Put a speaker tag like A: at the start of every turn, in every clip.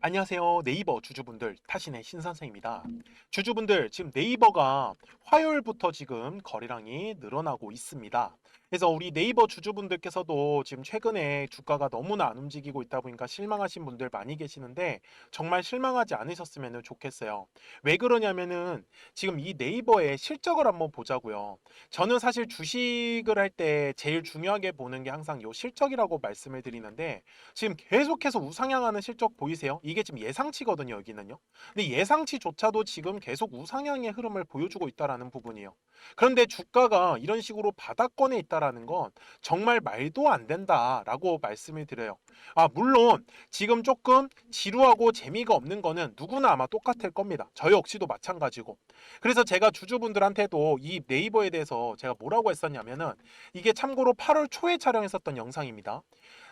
A: 안녕하세요. 네이버 주주분들 타신의 신선생입니다. 주주분들 지금 네이버가 화요일부터 지금 거래량이 늘어나고 있습니다. 그래서 우리 네이버 주주분들께서도 지금 최근에 주가가 너무나 안 움직이고 있다 보니까 실망하신 분들 많이 계시는데 정말 실망하지 않으셨으면 좋겠어요. 왜 그러냐면은 지금 이 네이버의 실적을 한번 보자고요. 저는 사실 주식을 할 때 제일 중요하게 보는 게 항상 요 실적이라고 말씀을 드리는데 지금 계속해서 우상향하는 실적 보이세요? 이게 지금 예상치거든요, 여기는요. 근데 예상치조차도 지금 계속 우상향의 흐름을 보여주고 있다라는 부분이에요. 그런데 주가가 이런 식으로 바닥권에 있다 라는 건 정말 말도 안 된다라고 말씀을 드려요. 아, 물론 지금 조금 지루하고 재미가 없는 거는 누구나 아마 똑같을 겁니다. 저 역시도 마찬가지고. 그래서 제가 주주분들한테도 이 네이버에 대해서 제가 뭐라고 했었냐면은 이게 참고로 8월 초에 촬영했었던 영상입니다.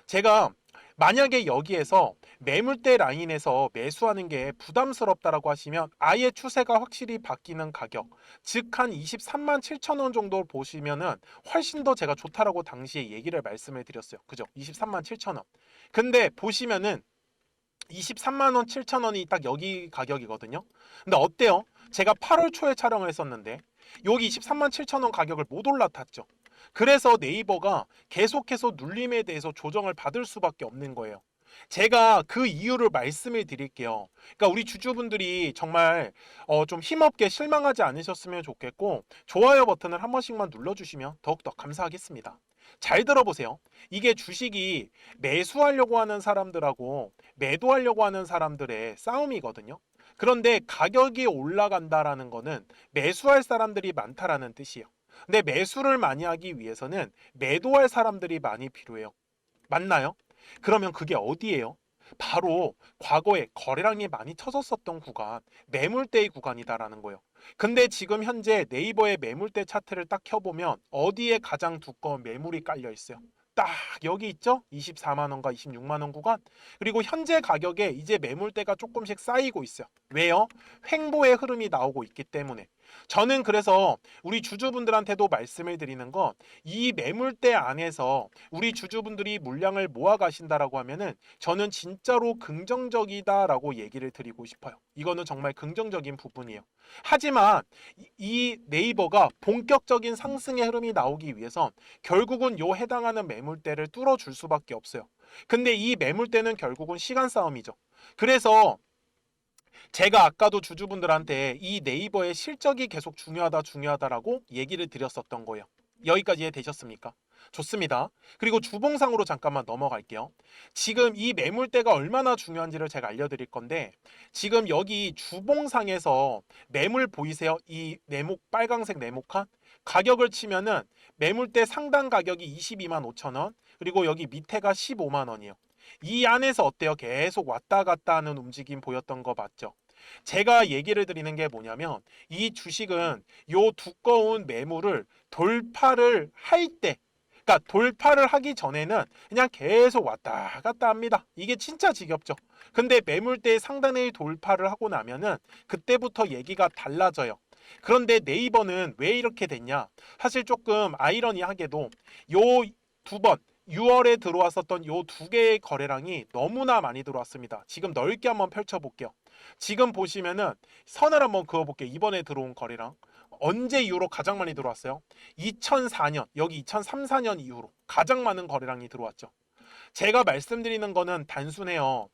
A: 제가 만약에 여기에서 매물대 라인에서 매수하는 게 부담스럽다라고 하시면 아예 추세가 확실히 바뀌는 가격, 즉 한 23만 7천 원 정도 보시면은 훨씬 더 제가 좋다라고 당시에 얘기를 말씀을 드렸어요. 그죠? 23만 7천 원. 근데 보시면은 23만 원 7천 원이 딱 여기 가격이거든요. 근데 어때요? 제가 8월 초에 촬영을 했었는데 여기 23만 7천 원 가격을 못 올라탔죠. 그래서 네이버가 계속해서 눌림에 대해서 조정을 받을 수밖에 없는 거예요. 제가 그 이유를 말씀을 드릴게요. 그러니까 우리 주주분들이 정말 어, 좀 힘없게 실망하지 않으셨으면 좋겠고 좋아요 버튼을 한 번씩만 눌러주시면 더욱더 감사하겠습니다. 잘 들어보세요. 이게 주식이 매수하려고 하는 사람들하고 매도하려고 하는 사람들의 싸움이거든요. 그런데 가격이 올라간다라는 거는 매수할 사람들이 많다라는 뜻이에요. 근데 매수를 많이 하기 위해서는 매도할 사람들이 많이 필요해요. 맞나요? 그러면 그게 어디예요? 바로 과거에 거래량이 많이 터졌었던 구간, 매물대의 구간이다라는 거예요. 근데 지금 현재 네이버의 매물대 차트를 딱 켜보면 어디에 가장 두꺼운 매물이 깔려 있어요? 딱 여기 있죠? 24만 원과 26만 원 구간. 그리고 현재 가격에 이제 매물대가 조금씩 쌓이고 있어요. 왜요? 횡보의 흐름이 나오고 있기 때문에. 저는 그래서 우리 주주분들한테도 말씀을 드리는 건 이 매물대 안에서 우리 주주분들이 물량을 모아 가신다라고 하면은 저는 진짜로 긍정적이다라고 얘기를 드리고 싶어요. 이거는 정말 긍정적인 부분이에요. 하지만 이- 이 네이버가 본격적인 상승의 흐름이 나오기 위해선 결국은 요 해당하는 매물대를 뚫어줄 수밖에 없어요. 근데 이 매물대는 결국은 시간 싸움이죠. 그래서 제가 아까도 주주분들한테 이 네이버의 실적이 계속 중요하다 중요하다라고 얘기를 드렸었던 거예요. 여기까지 이해되셨습니까? 좋습니다. 그리고 주봉상으로 잠깐만 넘어갈게요. 지금 이 매물대가 얼마나 중요한지를 제가 알려드릴 건데 지금 여기 주봉상에서 매물 보이세요? 이 네모 빨강색 네모칸 가격을 치면은 매물대 상단 가격이 22만 5천 원 그리고 여기 밑에가 15만 원이에요. 이 안에서 어때요? 계속 왔다 갔다 하는 움직임 보였던 거 맞죠? 제가 얘기를 드리는 게 뭐냐면 이 주식은 요 두꺼운 매물을 돌파를 할 때, 그러니까 돌파를 하기 전에는 그냥 계속 왔다 갔다 합니다. 이게 진짜 지겹죠. 근데 매물대 상단의 돌파를 하고 나면은 그때부터 얘기가 달라져요. 그런데 네이버는 왜 이렇게 됐냐? 사실 조금 아이러니하게도 요 두 번, 6월에 들어왔었던 요 두 개의 거래량이 너무나 많이 들어왔습니다. 지금 넓게 한번 펼쳐볼게요. 지금 보시면은 선을 한번 그어볼게요. 이번에 들어온 거래량. 언제 이후로 가장 많이 들어왔어요? 2004년, 여기 2003, 4년 이후로 가장 많은 거래량이 들어왔죠. 제가 말씀드리는 거는 단순해요.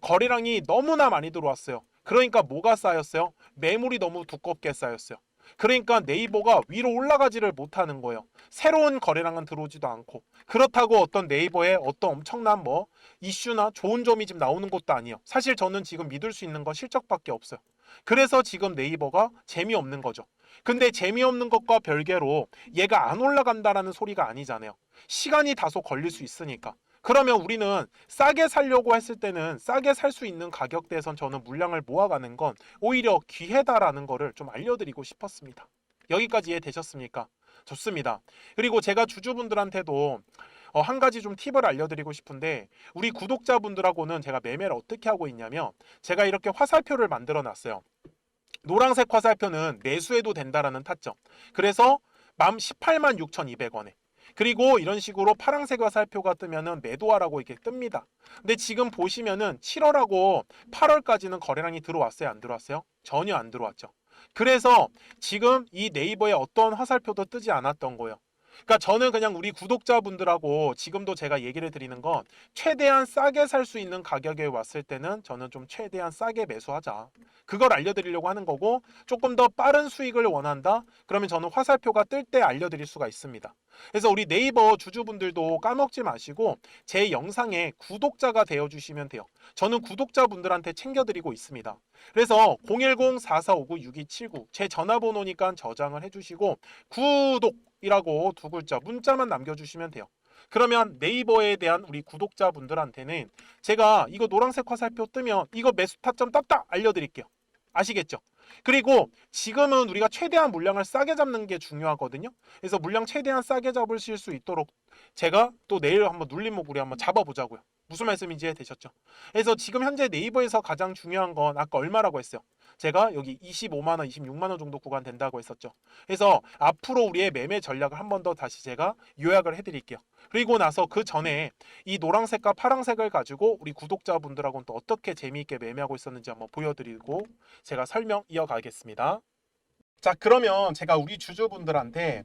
A: 거래량이 너무나 많이 들어왔어요. 그러니까 뭐가 쌓였어요? 매물이 너무 두껍게 쌓였어요. 그러니까 네이버가 위로 올라가지를 못하는 거예요. 새로운 거래량은 들어오지도 않고 그렇다고 어떤 네이버에 어떤 엄청난 뭐 이슈나 좋은 점이 지금 나오는 것도 아니에요. 사실 저는 지금 믿을 수 있는 건 실적밖에 없어요. 그래서 지금 네이버가 재미없는 거죠. 근데 재미없는 것과 별개로 얘가 안 올라간다라는 소리가 아니잖아요. 시간이 다소 걸릴 수 있으니까. 그러면 우리는 싸게 살려고 했을 때는 싸게 살 수 있는 가격대에선 저는 물량을 모아가는 건 오히려 기회다라는 거를 좀 알려드리고 싶었습니다. 여기까지 이해되셨습니까? 좋습니다. 그리고 제가 주주분들한테도 어, 한 가지 좀 팁을 알려드리고 싶은데 우리 구독자분들하고는 제가 매매를 어떻게 하고 있냐면 제가 이렇게 화살표를 만들어 놨어요. 노란색 화살표는 매수해도 된다라는 타점. 그래서 맘 18만 6,200원에 그리고 이런 식으로 파란색 화살표가 뜨면은 매도하라고 이렇게 뜹니다. 근데 지금 보시면은 7월하고 8월까지는 거래량이 들어왔어요, 안 들어왔어요? 전혀 안 들어왔죠. 그래서 지금 이 네이버에 어떤 화살표도 뜨지 않았던 거예요. 그러니까 저는 그냥 우리 구독자분들하고 지금도 제가 얘기를 드리는 건 최대한 싸게 살 수 있는 가격에 왔을 때는 저는 좀 최대한 싸게 매수하자. 그걸 알려드리려고 하는 거고 조금 더 빠른 수익을 원한다? 그러면 저는 화살표가 뜰 때 알려드릴 수가 있습니다. 그래서 우리 네이버 주주분들도 까먹지 마시고 제 영상에 구독자가 되어주시면 돼요. 저는 구독자분들한테 챙겨드리고 있습니다. 그래서 010-4459-6279 제 전화번호니까 저장을 해주시고 구독이라고 두 글자 문자만 남겨주시면 돼요. 그러면 네이버에 대한 우리 구독자분들한테는 제가 이거 노란색 화살표 뜨면 이거 매수 타점 떴다 알려드릴게요. 아시겠죠? 그리고 지금은 우리가 최대한 물량을 싸게 잡는 게 중요하거든요. 그래서 물량 최대한 싸게 잡으실 수 있도록 제가 또 내일 한번 눌림목 우리 한번 잡아보자고요. 무슨 말씀인지 이해되셨죠? 그래서 지금 현재 네이버에서 가장 중요한 건 아까 얼마라고 했어요? 제가 여기 25만 원, 26만 원 정도 구간 된다고 했었죠. 그래서 앞으로 우리의 매매 전략을 한 번 더 다시 제가 요약을 해드릴게요. 그리고 나서 그 전에 이 노란색과 파란색을 가지고 우리 구독자분들하고는 또 어떻게 재미있게 매매하고 있었는지 한번 보여드리고 제가 설명 이어가겠습니다. 자, 그러면 제가 우리 주주분들한테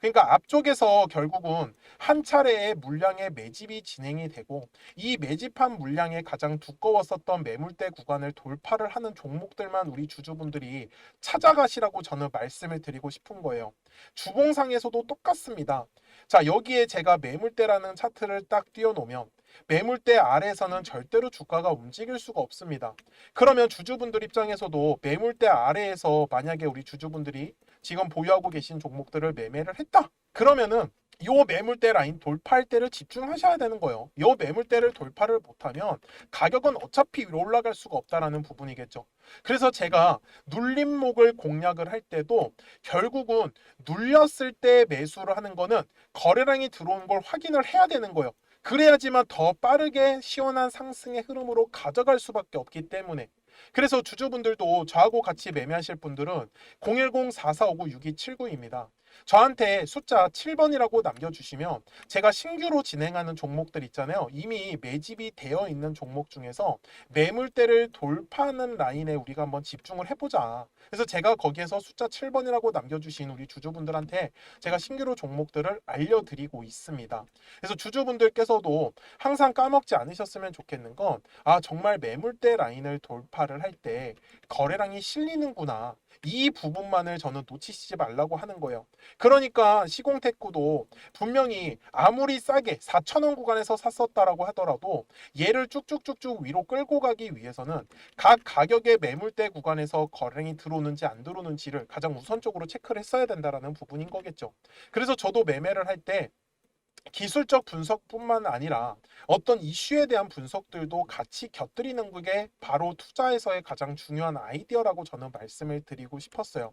A: 그러니까 앞쪽에서 결국은 한 차례의 물량의 매집이 진행이 되고 이 매집한 물량의 가장 두꺼웠었던 매물대 구간을 돌파를 하는 종목들만 우리 주주분들이 찾아가시라고 저는 말씀을 드리고 싶은 거예요. 주봉상에서도 똑같습니다. 자, 여기에 제가 매물대라는 차트를 딱 띄워놓으면
B: 매물대 아래에서는 절대로 주가가 움직일 수가 없습니다. 그러면 주주분들 입장에서도 매물대 아래에서 만약에 우리 주주분들이 지금 보유하고 계신 종목들을 매매를 했다. 그러면은 요 매물대 라인 돌파할 때를 집중하셔야 되는 거예요. 요 매물대를 돌파를 못하면 가격은 어차피 위로 올라갈 수가 없다라는 부분이겠죠. 그래서 제가 눌림목을 공략을 할 때도 결국은 눌렸을 때 매수를 하는 거는 거래량이 들어온 걸 확인을 해야 되는 거예요. 그래야지만 더 빠르게 시원한 상승의 흐름으로 가져갈 수밖에 없기 때문에 그래서 주주분들도 저하고 같이 매매하실 분들은 010-4459-6279입니다. 저한테 숫자 7번이라고 남겨주시면 제가 신규로 진행하는 종목들 있잖아요. 이미 매집이 되어 있는 종목 중에서 매물대를 돌파하는 라인에 우리가 한번 집중을 해보자. 그래서 제가 거기에서 숫자 7번이라고 남겨주신 우리 주주분들한테 제가 신규로 종목들을 알려드리고 있습니다. 그래서 주주분들께서도 항상 까먹지 않으셨으면 좋겠는 건, 아, 정말 매물대 라인을 돌파를 할 때 거래량이 실리는구나. 이 부분만을 저는 놓치시지 말라고 하는 거예요. 그러니까 시공테크도 분명히 아무리 싸게 4,000원 구간에서 샀었다라고 하더라도 얘를 쭉쭉쭉쭉 위로 끌고 가기 위해서는 각 가격의 매물대 구간에서 거래량이 들어오는지 안 들어오는지를 가장 우선적으로 체크를 했어야 된다라는 부분인 거겠죠. 그래서 저도 매매를 할때 기술적 분석뿐만 아니라 어떤 이슈에 대한 분석들도 같이 곁들이는 게 바로 투자에서의 가장 중요한 아이디어라고 저는 말씀을 드리고 싶었어요.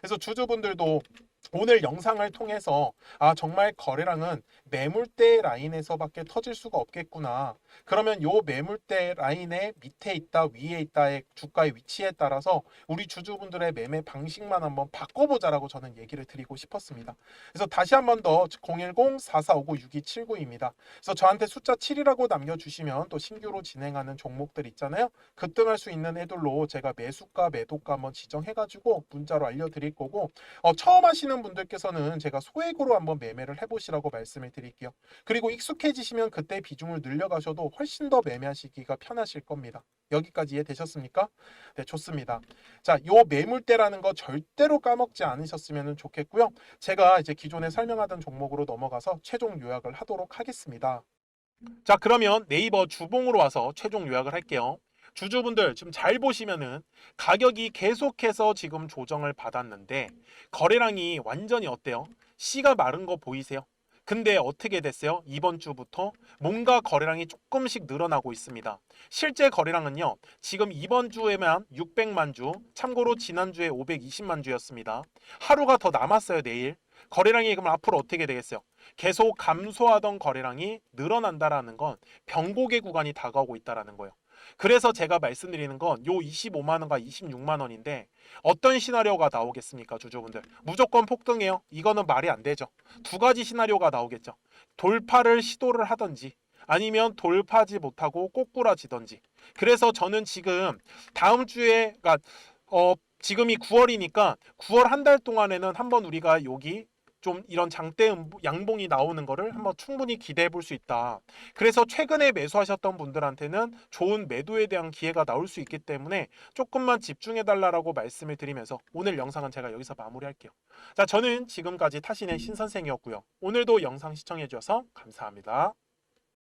B: 그래서 주주분들도 오늘 영상을 통해서 아 정말 거래량은 매물대 라인에서밖에 터질 수가 없겠구나. 그러면 요 매물대 라인의 밑에 있다 위에 있다의 주가의 위치에 따라서 우리 주주분들의 매매 방식만 한번 바꿔보자라고 저는 얘기를 드리고 싶었습니다. 그래서 다시 한번 더 010-4459-6279입니다. 그래서 저한테 숫자 7이라고 남겨주시면 또 신규로 진행하는 종목들 있잖아요. 급등할 수 있는 애들로 제가 매수가 매도가 한번 지정해가지고 문자로 알려드릴 거고 어, 처음 하시는 분들께서는 제가 소액으로 한번 매매를 해보시라고 말씀을 드릴게요. 그리고 익숙해지시면 그때 비중을 늘려가셔도 훨씬 더 매매하시기가 편하실 겁니다. 여기까지 이해되셨습니까? 네, 좋습니다. 자, 요 매물대라는 거 절대로 까먹지 않으셨으면 좋겠고요. 제가 이제 기존에 설명하던 종목으로 넘어가서 최종 요약을 하도록 하겠습니다.
A: 자, 그러면 네이버 주봉으로 와서 최종 요약을 할게요. 주주분들 지금 잘 보시면은 가격이 계속해서 지금 조정을 받았는데 거래량이 완전히 어때요? 씨가 마른 거 보이세요? 근데 어떻게 됐어요? 이번 주부터 뭔가 거래량이 조금씩 늘어나고 있습니다. 실제 거래량은요, 지금 이번 주에만 600만 주, 참고로 지난주에 520만 주였습니다. 하루가 더 남았어요, 내일. 거래량이 그럼 앞으로 어떻게 되겠어요? 계속 감소하던 거래량이 늘어난다라는 건 병곡의 구간이 다가오고 있다라는 거예요. 그래서 제가 말씀드리는 건 요 25만 원과 26만 원인데 어떤 시나리오가 나오겠습니까, 주주분들? 무조건 폭등해요. 이거는 말이 안 되죠. 두 가지 시나리오가 나오겠죠. 돌파를 시도를 하든지 아니면 돌파지 못하고 꼬꾸라지든지. 그래서 저는 지금 다음 주에 그러니까 어 지금이 9월이니까 9월 한 달 동안에는 한번 우리가 여기 좀 이런 장대 음- 양봉이 나오는 거를 한번 충분히 기대해 볼 수 있다. 그래서 최근에 매수하셨던 분들한테는 좋은 매도에 대한 기회가 나올 수 있기 때문에 조금만 집중해 달라라고 말씀을 드리면서 오늘 영상은 제가 여기서 마무리할게요. 자, 저는 지금까지 타신의 신 선생이었고요. 오늘도 영상 시청해 주셔서 감사합니다.